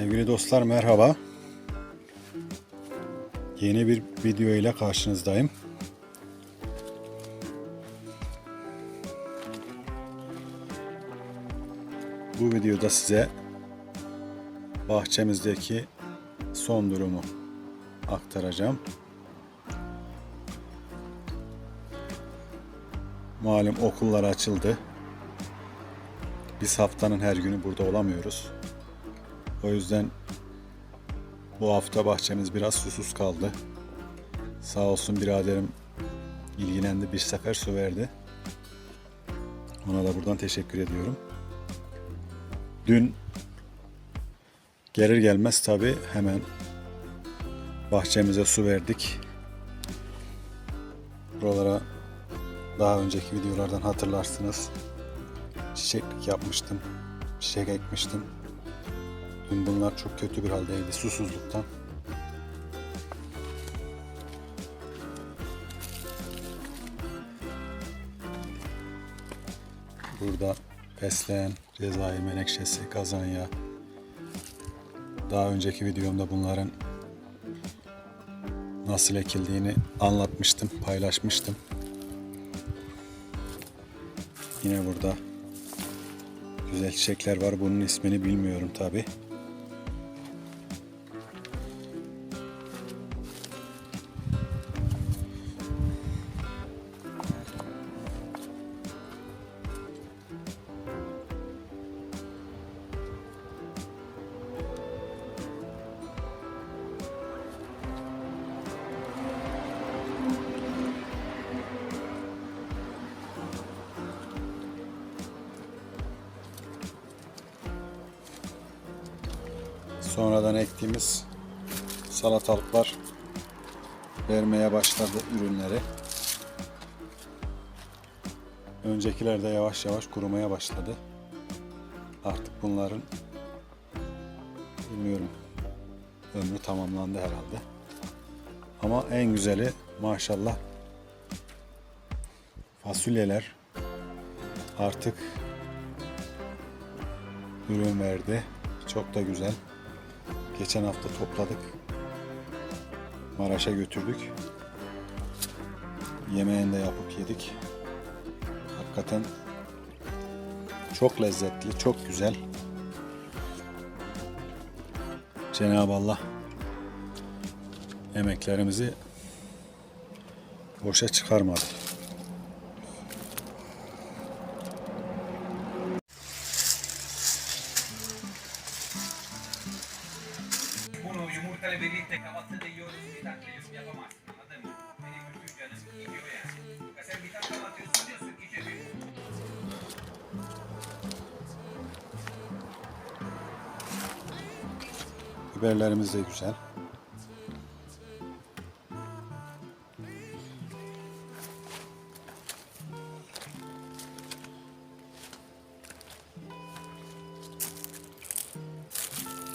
Sevgili dostlar merhaba. Yeni bir video ile karşınızdayım. Bu videoda size bahçemizdeki son durumu aktaracağım. Malum okullar açıldı. Biz haftanın her günü burada olamıyoruz. O yüzden bu hafta bahçemiz biraz susuz kaldı. Sağ olsun biraderim ilgilendi bir sefer su verdi. Ona da buradan teşekkür ediyorum. Dün gelir gelmez tabi hemen bahçemize su verdik. Buralara daha önceki videolardan hatırlarsınız. Çiçeklik yapmıştım. Çiçek ekmiştim. Dün bunlar çok kötü bir haldeydi susuzluktan. Burada fesleğen, cezai menekşesi, kazanya. Daha önceki videomda bunların nasıl ekildiğini anlatmıştım, paylaşmıştım. Yine burada güzel çiçekler var. Bunun ismini bilmiyorum tabi. Öncekiler de yavaş yavaş kurumaya başladı. Artık bunların bilmiyorum ömrü tamamlandı herhalde. Ama en güzeli maşallah fasulyeler artık ürün verdi. Çok da güzel. Geçen hafta topladık. Maraş'a götürdük. Yemeğini de yapıp yedik. Hakikaten çok lezzetli, çok güzel. Cenab-ı Allah emeklerimizi boşa çıkarmadı. Dakika yapamazsın anladın mı? Benim bütün canım gidiyor yani. Ya sen bir tane kahvaltı diyorsun Biberlerimiz de güzel.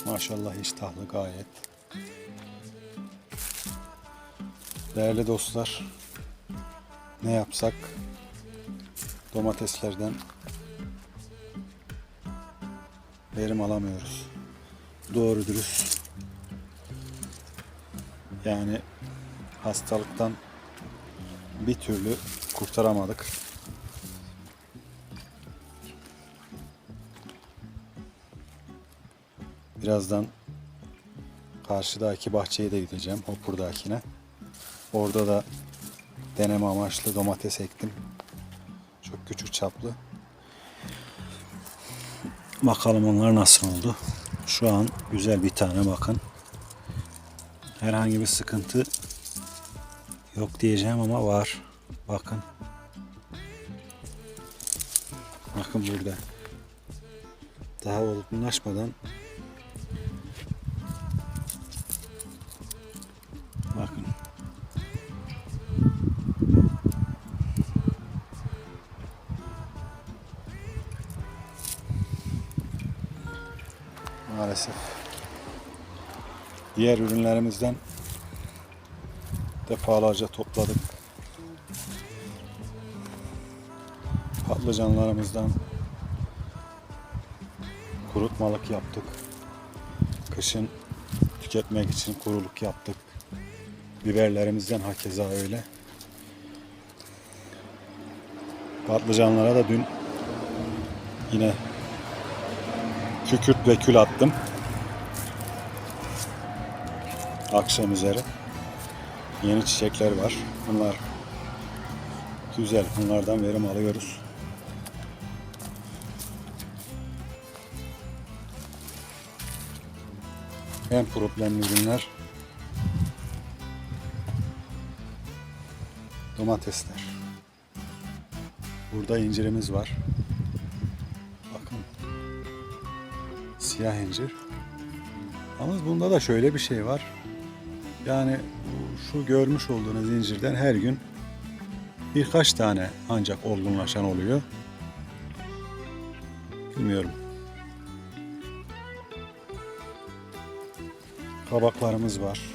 Maşallah iştahlı gayet. Değerli dostlar, ne yapsak domateslerden verim alamıyoruz. Doğru dürüst yani hastalıktan bir türlü kurtaramadık. Birazdan karşıdaki bahçeye de gideceğim. Hopur'dakine. Orada da deneme amaçlı domates ektim. Çok küçük çaplı. Bakalım onlar nasıl oldu. Şu an güzel bir tane bakın. Herhangi bir sıkıntı yok diyeceğim ama var. Bakın. Bakın burada. Daha olgunlaşmadan Diğer ürünlerimizden defalarca topladık. Patlıcanlarımızdan kurutmalık yaptık. kışın tüketmek için kuruluk yaptık. Biberlerimizden hakeza öyle. Patlıcanlara da dün yine kükürt ve kül attım. Akşam üzeri. Yeni çiçekler var. Bunlar güzel. Bunlardan verim alıyoruz. En problemli ürünler domatesler. Burada incirimiz var. Bakın. Siyah incir. Ama bunda da şöyle bir şey var. Yani şu görmüş olduğunuz incirden her gün birkaç tane ancak olgunlaşan oluyor. Bilmiyorum. Kabaklarımız var.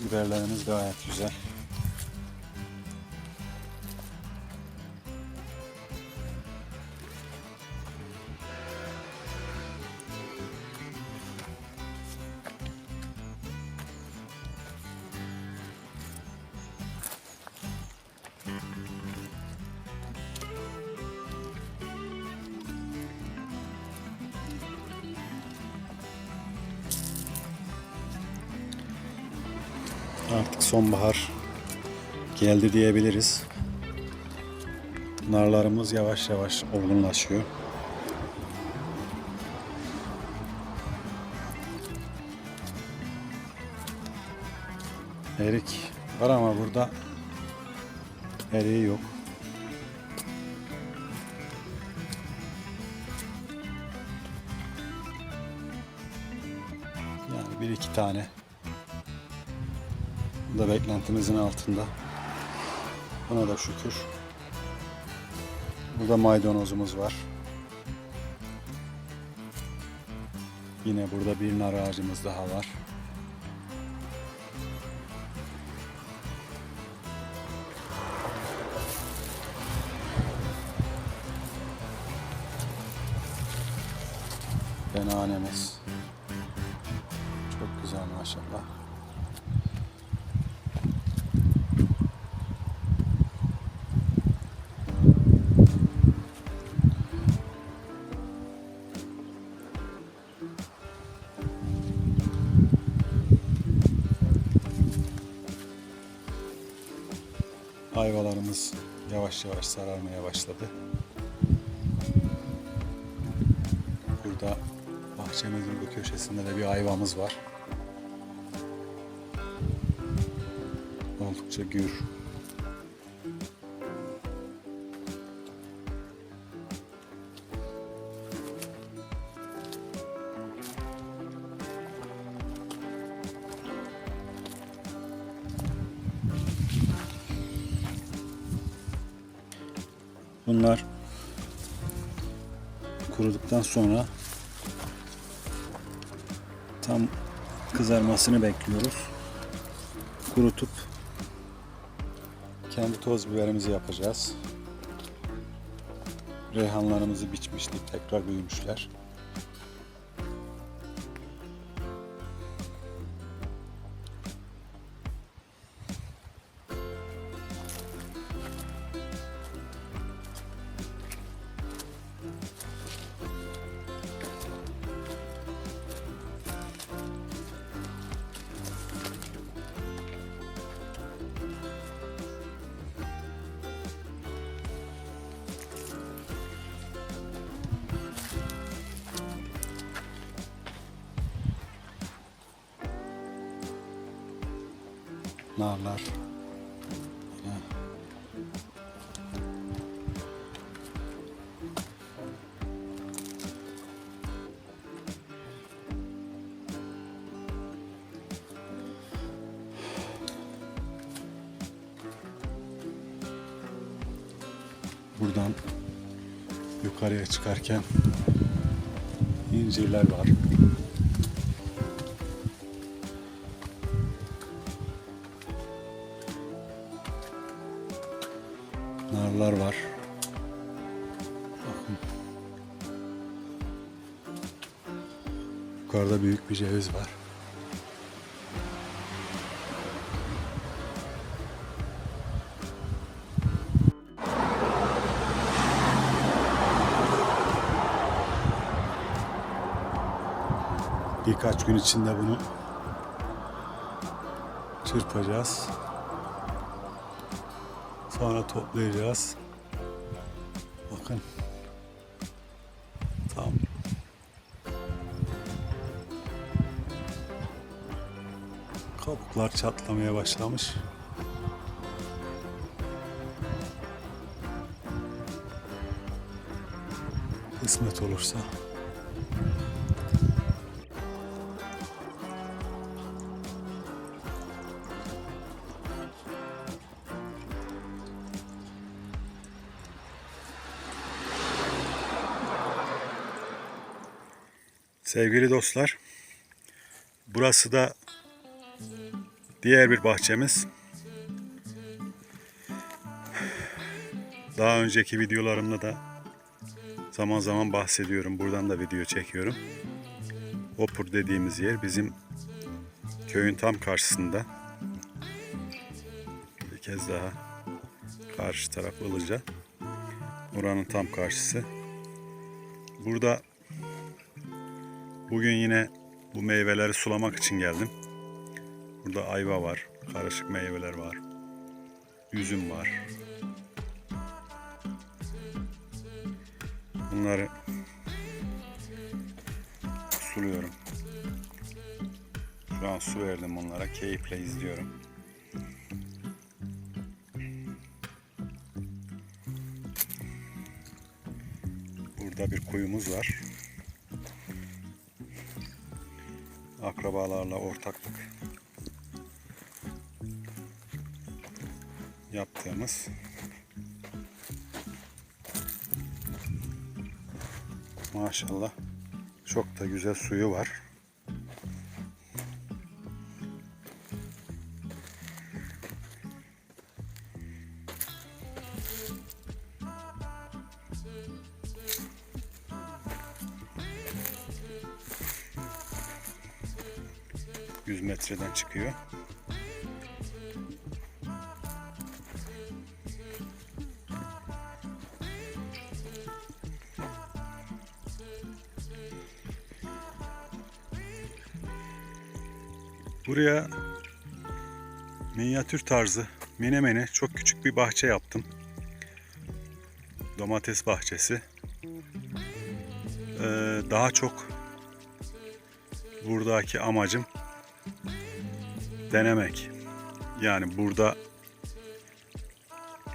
Biberlerimiz gayet güzel. Sonbahar geldi diyebiliriz. Narlarımız yavaş yavaş olgunlaşıyor. Erik var ama burada eriği yok. Yani bir iki tane da beklentimizin altında. Buna da şükür. Burada maydanozumuz var. Yine burada bir nar ağacımız daha var. Ayvalarımız yavaş yavaş sararmaya başladı. Burada bahçemizin bu köşesinde de bir ayvamız var. Oldukça gür. Kuruduktan sonra tam kızarmasını bekliyoruz. Kurutup kendi toz biberimizi yapacağız. Reyhanlarımızı biçmiştik, tekrar büyümüşler. Buradan yukarıya çıkarken incirler var. Gün içinde bunu çırpacağız. Sonra toplayacağız. Bakın. Tam kabuklar çatlamaya başlamış. Kısmet olursa Sevgili dostlar, burası da diğer bir bahçemiz. Daha önceki videolarımda da zaman zaman bahsediyorum. Buradan da video çekiyorum. Opur dediğimiz yer bizim köyün tam karşısında. Bir kez daha karşı taraf Ilıca. Oranın tam karşısı. Burada Bugün yine bu meyveleri sulamak için geldim. Burada ayva var, karışık meyveler var. Üzüm var. Bunları suluyorum. Şu an su verdim onlara. Keyifle izliyorum. Burada bir kuyumuz var. Akrabalarla ortaklık yaptığımız maşallah çok da güzel suyu var. Çıkıyor. Buraya minyatür tarzı menemene çok küçük bir bahçe yaptım. Domates bahçesi. Ee, daha çok buradaki amacım denemek. Yani burada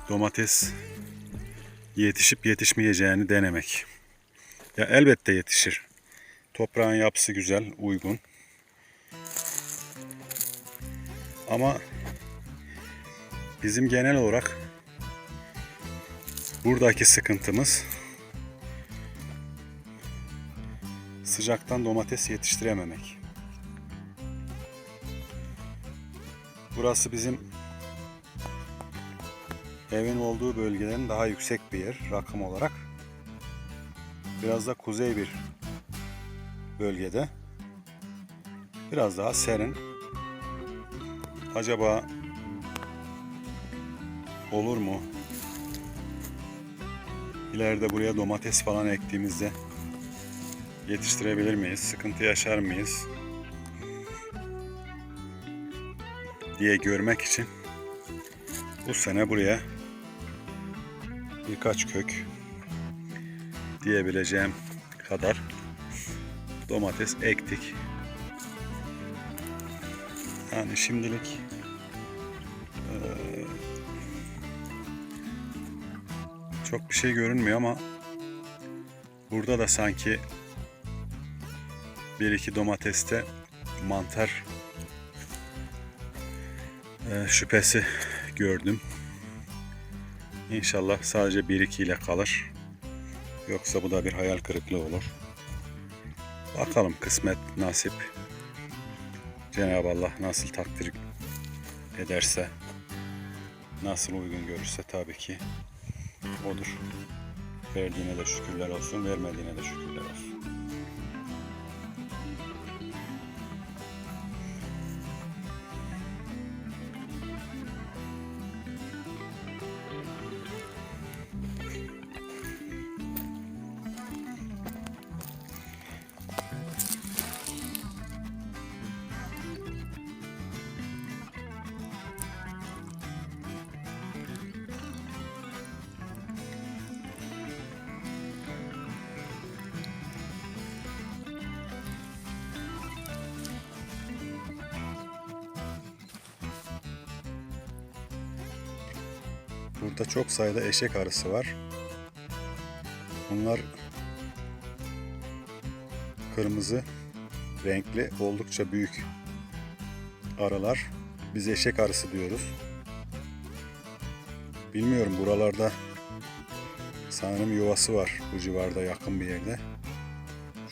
domates yetişip yetişmeyeceğini denemek. Ya elbette yetişir. Toprağın yapısı güzel, uygun. Ama bizim genel olarak buradaki sıkıntımız sıcaktan domates yetiştirememek. Burası bizim evin olduğu bölgelerin daha yüksek bir yer rakım olarak. Biraz da kuzey bir bölgede. Biraz daha serin. Acaba olur mu? İleride buraya domates falan ektiğimizde yetiştirebilir miyiz? Sıkıntı yaşar mıyız? Diye görmek için bu sene buraya birkaç kök diyebileceğim kadar domates ektik. Yani şimdilik eee, çok bir şey görünmüyor ama burada da sanki bir iki domateste mantar e, şüphesi gördüm. İnşallah sadece 1-2 ile kalır. Yoksa bu da bir hayal kırıklığı olur. Bakalım kısmet, nasip. Cenab-ı Allah nasıl takdir ederse, nasıl uygun görürse tabii ki odur. Verdiğine de şükürler olsun, vermediğine de şükürler olsun. Burada çok sayıda eşek arısı var. Bunlar kırmızı renkli oldukça büyük arılar. Biz eşek arısı diyoruz. Bilmiyorum buralarda sanırım yuvası var bu civarda yakın bir yerde.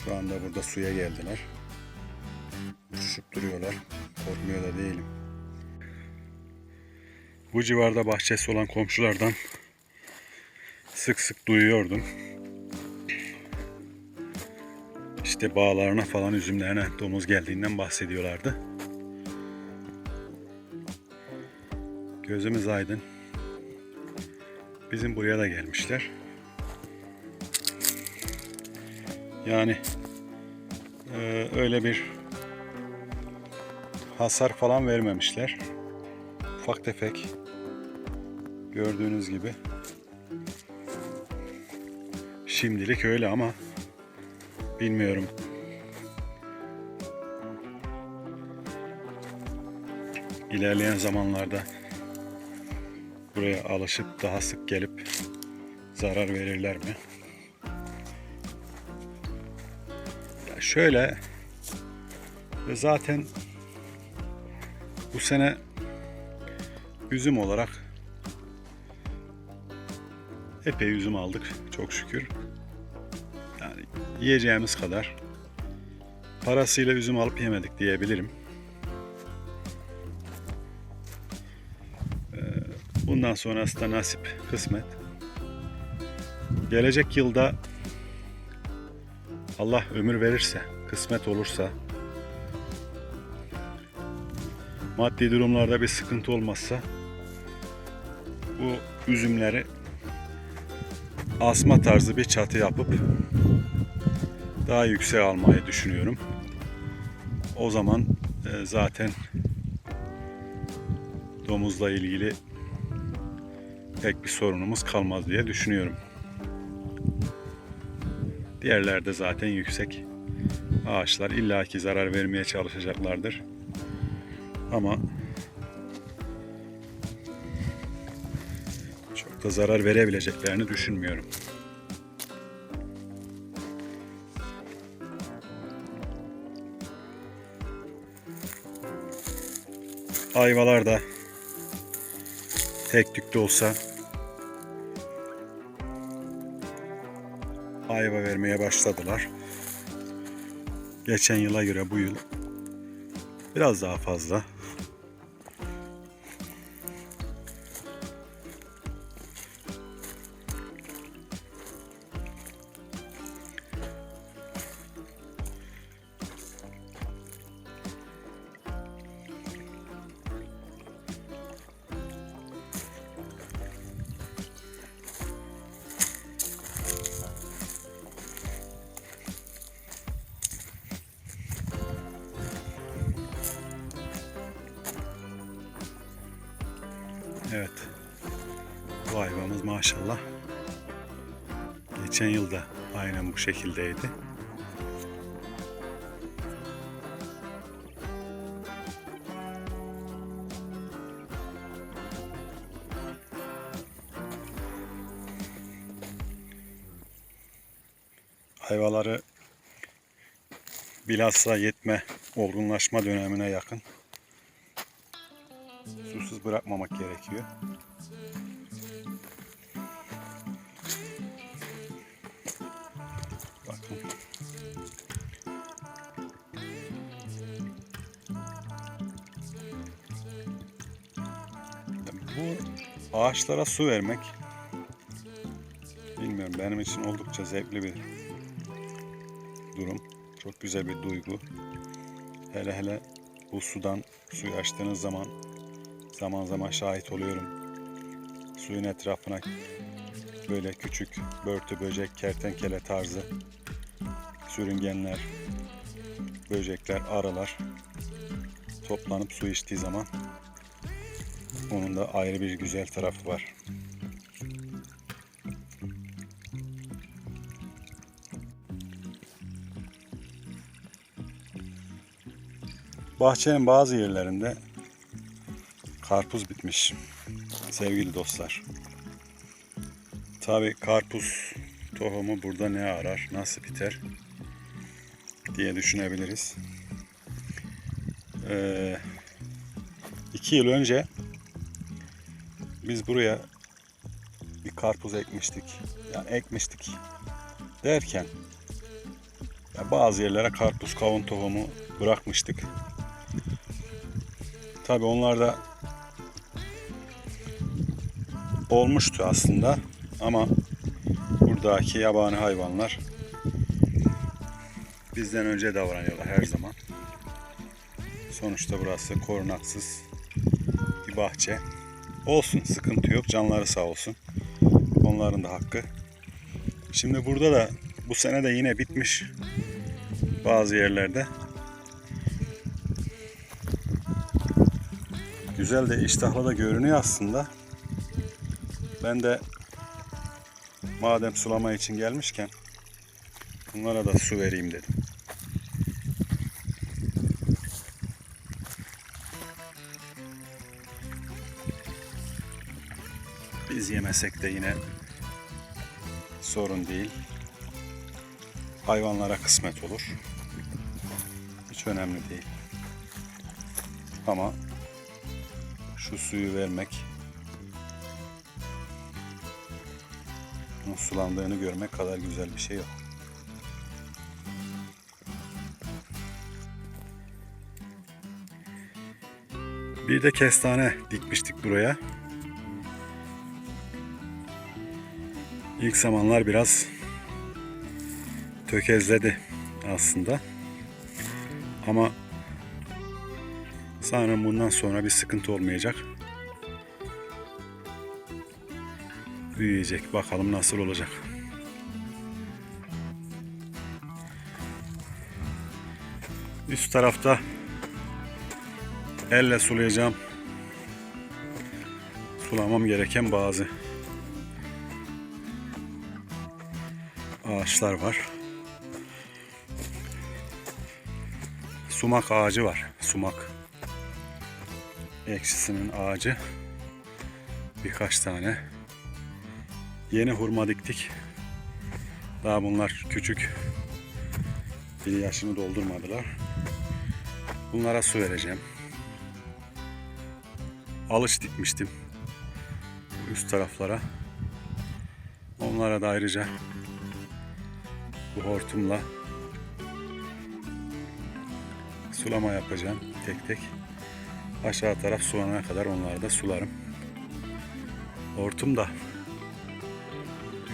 Şu anda burada suya geldiler. Bu civarda bahçesi olan komşulardan sık sık duyuyordum. İşte bağlarına falan üzümlerine domuz geldiğinden bahsediyorlardı. Gözümüz aydın. Bizim buraya da gelmişler. Yani eee, öyle bir hasar falan vermemişler. Ufak tefek gördüğünüz gibi. Şimdilik öyle ama bilmiyorum. İlerleyen zamanlarda buraya alışıp daha sık gelip zarar verirler mi? Ya şöyle ve zaten bu sene üzüm olarak epey üzüm aldık çok şükür. Yani yiyeceğimiz kadar parasıyla üzüm alıp yemedik diyebilirim. Ee, Bundan sonrası da nasip, kısmet. Gelecek yılda Allah ömür verirse, kısmet olursa, maddi durumlarda bir sıkıntı olmazsa bu üzümleri asma tarzı bir çatı yapıp daha yükseğe almayı düşünüyorum. O zaman e, zaten domuzla ilgili pek bir sorunumuz kalmaz diye düşünüyorum. Diğerlerde zaten yüksek ağaçlar illaki zarar vermeye çalışacaklardır. Ama da zarar verebileceklerini düşünmüyorum. Ayvalar da tek tük olsa ayva vermeye başladılar. Geçen yıla göre bu yıl biraz daha fazla. Evet. Bu hayvamız maşallah. Geçen yıl da aynen bu şekildeydi. Hayvaları bilhassa yetme, olgunlaşma dönemine yakın bırakmamak gerekiyor. Bakın. Bu ağaçlara su vermek bilmiyorum benim için oldukça zevkli bir durum. Çok güzel bir duygu. Hele hele bu sudan suyu açtığınız zaman zaman zaman şahit oluyorum. Suyun etrafına böyle küçük börtü böcek, kertenkele tarzı sürüngenler, böcekler, arılar toplanıp su içtiği zaman onun da ayrı bir güzel tarafı var. Bahçenin bazı yerlerinde karpuz bitmiş sevgili dostlar. Tabi karpuz tohumu burada ne arar, nasıl biter diye düşünebiliriz. Ee, iki yıl önce biz buraya bir karpuz ekmiştik. Yani ekmiştik derken ya bazı yerlere karpuz kavun tohumu bırakmıştık. Tabi onlar da olmuştu aslında ama buradaki yabani hayvanlar bizden önce davranıyorlar her zaman. Sonuçta burası korunaksız bir bahçe. Olsun sıkıntı yok canları sağ olsun. Onların da hakkı. Şimdi burada da bu sene de yine bitmiş bazı yerlerde. Güzel de iştahlı da görünüyor aslında. Ben de madem sulama için gelmişken bunlara da su vereyim dedim. Biz yemesek de yine sorun değil. Hayvanlara kısmet olur. Hiç önemli değil. Ama şu suyu vermek sulandığını görmek kadar güzel bir şey yok. Bir de kestane dikmiştik buraya. İlk zamanlar biraz tökezledi aslında. Ama sanırım bundan sonra bir sıkıntı olmayacak. Büyüyecek. Bakalım nasıl olacak. Üst tarafta elle sulayacağım. Sulamam gereken bazı ağaçlar var. Sumak ağacı var. Sumak. Ekşisinin ağacı. Birkaç tane. Yeni hurma diktik. Daha bunlar küçük. Bir yaşını doldurmadılar. Bunlara su vereceğim. Alış dikmiştim. Üst taraflara. Onlara da ayrıca bu hortumla sulama yapacağım tek tek. Aşağı taraf sulanana kadar onları da sularım. Hortum da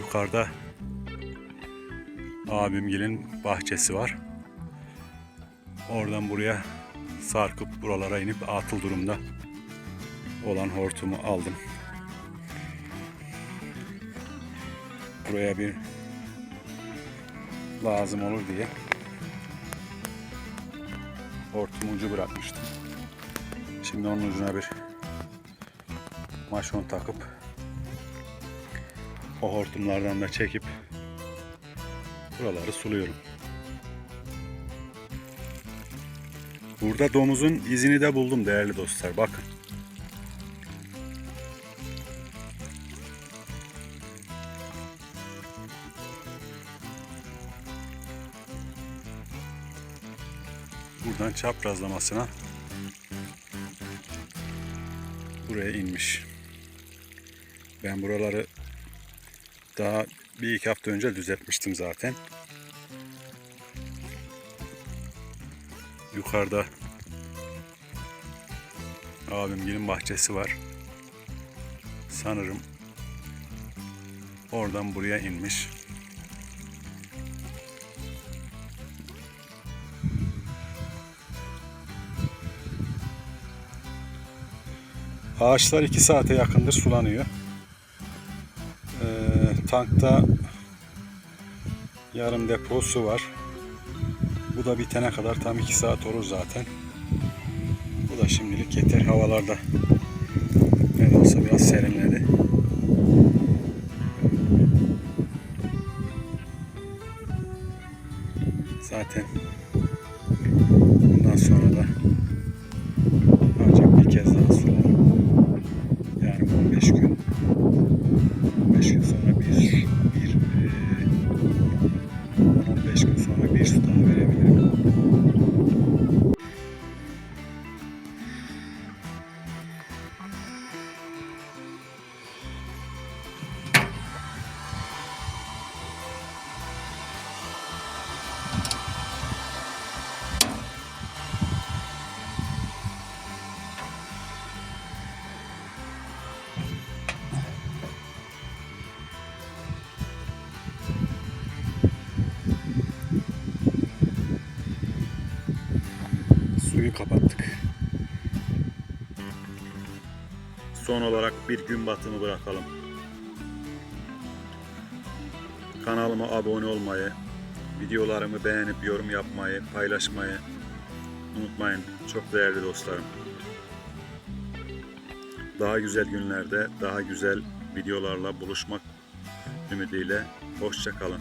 yukarıda abimgilin bahçesi var. Oradan buraya sarkıp buralara inip atıl durumda olan hortumu aldım. Buraya bir lazım olur diye hortum ucu bırakmıştım. Şimdi onun ucuna bir maşon takıp o hortumlardan da çekip buraları suluyorum. Burada domuzun izini de buldum değerli dostlar. Bakın. Buradan çaprazlamasına buraya inmiş. Ben buraları daha bir iki hafta önce düzeltmiştim zaten. Yukarıda abimgilin bahçesi var. sanırım oradan buraya inmiş. Ağaçlar 2 saate yakındır sulanıyor. Tankta yarım depo su var. Bu da bitene kadar tam 2 saat olur zaten. Bu da şimdilik yeter havalarda. Ne de olsa biraz serinledi. Zaten Suyu kapattık. Son olarak bir gün batımı bırakalım. Kanalıma abone olmayı, videolarımı beğenip yorum yapmayı, paylaşmayı unutmayın. Çok değerli dostlarım. Daha güzel günlerde, daha güzel videolarla buluşmak ümidiyle hoşça kalın.